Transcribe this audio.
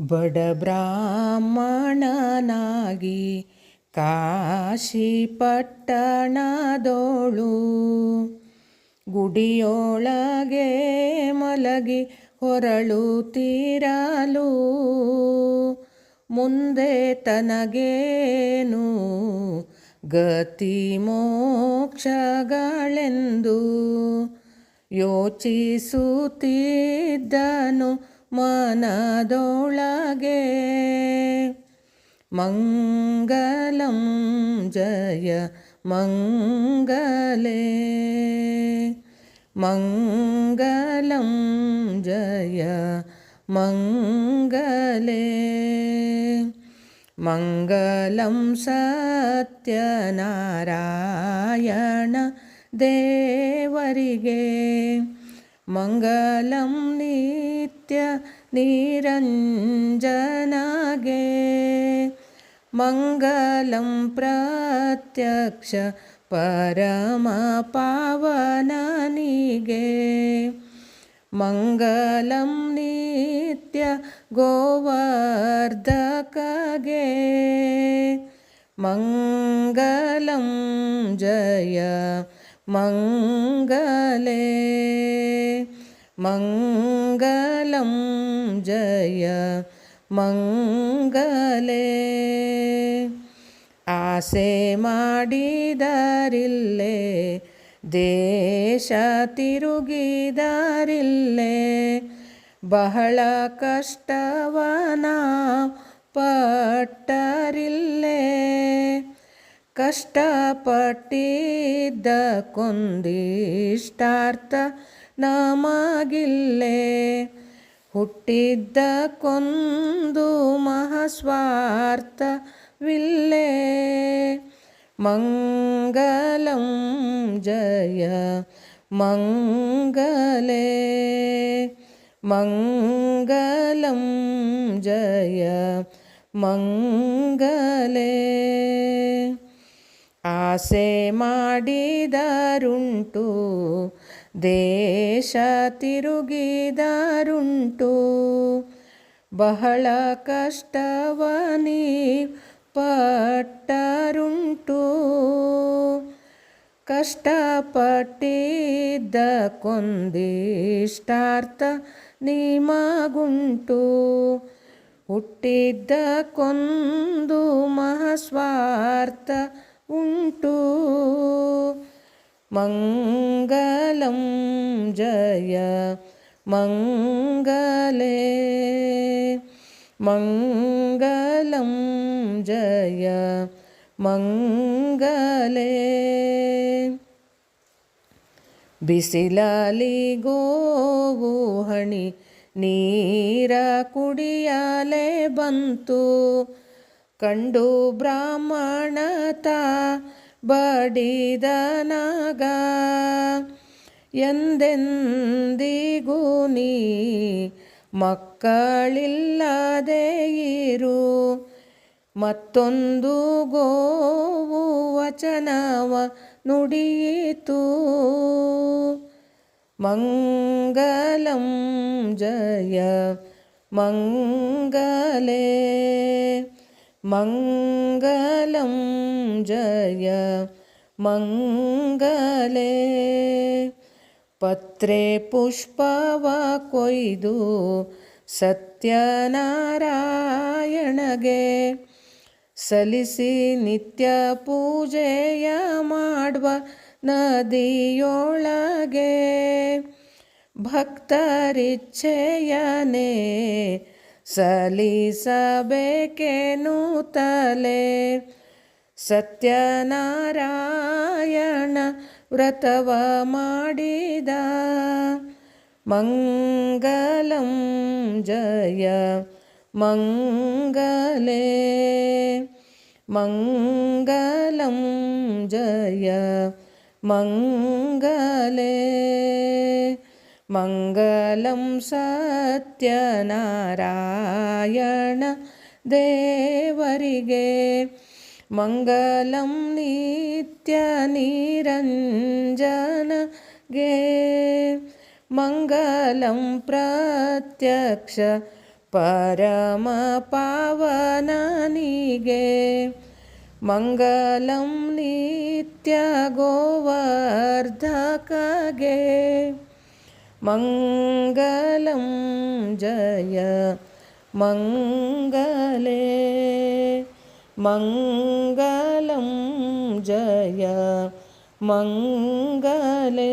ಬಡ ಬ್ರಾಹ್ಮಣನಾಗಿ ಕಾಶಿ ಪಟ್ಟಣದೋಳು ಗುಡಿಯೊಳಗೆ ಮಲಗಿ ಹೊರಳುತ್ತೀರಲು. ಮುಂದೆ ತನಗೇನು ಗತಿ ಮೋಕ್ಷಗಳೆಂದು ಯೋಚಿಸುತ್ತಿದ್ದನು. ಮನದೊಳಗೆ ಮಂಗಲಂ ಜಯ ಮಂಗಲೇ ಮಂಗಲಂ ಜಯ ಮಂಗಲೇ ಮಂಗಲಂ ಸತ್ಯನಾರಾಯಣ ದೇವರಿಗೆ ಮಂಗಲಂ ನಿತ್ಯ ನಿರಂಜನಗೆ ಮಂಗಲಂ ಪ್ರತ್ಯಕ್ಷ ಪರಮ ಪಾವನನಿಗೆ ಮಂಗಲಂ ನಿತ್ಯ ಗೋವರ್ಧಕಗೆ ಮಂಗಲಂ ಮಂಗಲೇ ಜಯ ಮಂಗಲೇ. ಆಸೆ ಮಾಡಿದಾರಿಲ್ಲೇ ದೇಶ ತಿರುಗಿದಾರಿಲ್ಲೇ. ಬಹಳ ಕಷ್ಟವನ ಪಟ್ಟರಿಲ್ಲೇ. ಕಷ್ಟಪಟ್ಟಿದ್ದ ಕೊಂದಿಷ್ಟಾರ್ಥ ನಮಗಿಲ್ಲೇ. ಹುಟ್ಟಿದ್ದ ಕೊಂದು ಮಹಾಸ್ವಾರ್ಥವಿಲ್ಲೇ. ಮಂಗಲಂ ಜಯ ಮಂಗಲೇ. ಮಂಗಲಂ ಜಯ ಮಂಗಲೇ. ಆಸೆ ಮಾಡಿದರುಂಟು ದೇಶ ತಿರುಗಿದರುಂಟು ಬಹಳ ಕಷ್ಟವನಿ ಪಟ್ಟರುಂಟು. ಕಷ್ಟಪಟ್ಟಿದ್ದ ಕೊಂದಿಷ್ಟಾರ್ಥ ನಿಮಗುಂಟು. ಹುಟ್ಟಿದ್ದ ಕೊಂದು ಮಹಸ್ವಾರ್ಥ ಉಂಟು. ಮಂಗಲಂ ಜಯ ಮಂಗಲೇ ಮಂಗಲಂ ಜಯ ಮಂಗಲೇ ಬಿಸಿಲಲಿ ಗೋವು ಹಣಿ ನೀರ ಕುಡಿಯಲೇ ಬಂತು ಕಂಡು ಬ್ರಾಹ್ಮಣತ ಬಡಿದನಗ ಎಂದೆಂದಿಗೂ ನೀ ಮಕ್ಕಳಿಲ್ಲದೆ ಇರು. ಮತ್ತೊಂದು ಗೋವು ವಚನವ ನುಡಿಯಿತು. ಮಂಗಲಂ ಜಯ ಮಂಗಲೇ. ಮಂಗಲಂ ಜಯ ಮಂಗಲೇ. ಪತ್ರೆ ಪುಷ್ಪವ ಕೊಯ್ದು ಸತ್ಯನಾರಾಯಣಗೆ. ಸಲಿಸಿ ನಿತ್ಯ ಪೂಜೆಯ ಮಾಡುವ ನದಿಯೊಳಗೆ. ಭಕ್ತರಿಚ್ಛೆಯನೇ ಸಲ್ಲಿಸಬೇಕೆನ್ನುತ್ತಲೇ ಸತ್ಯನಾರಾಯಣ ವ್ರತವ ಮಾಡಿದ ಮಂಗಲಂ ಜಯ ಮಂಗಲೇ. ಮಂಗಲಂ ಜಯ ಮಂಗಲೇ. मङ्गलं सत्यनारायण देवरिगे मङ्गलं नित्यनिरञ्जनगे मङ्गलं प्रत्यक्ष परमपावननिगे मङ्गलं नित्य गोवर्धकगे ಮಂಗಲಂ ನಿತ್ಯ ಗೋವರ್ಧಕಗೆ ಮಂಗಲಂ ಜಯ ಮಂಗಲೇ ಮಂಗಲಂ ಜಯ ಮಂಗಲೇ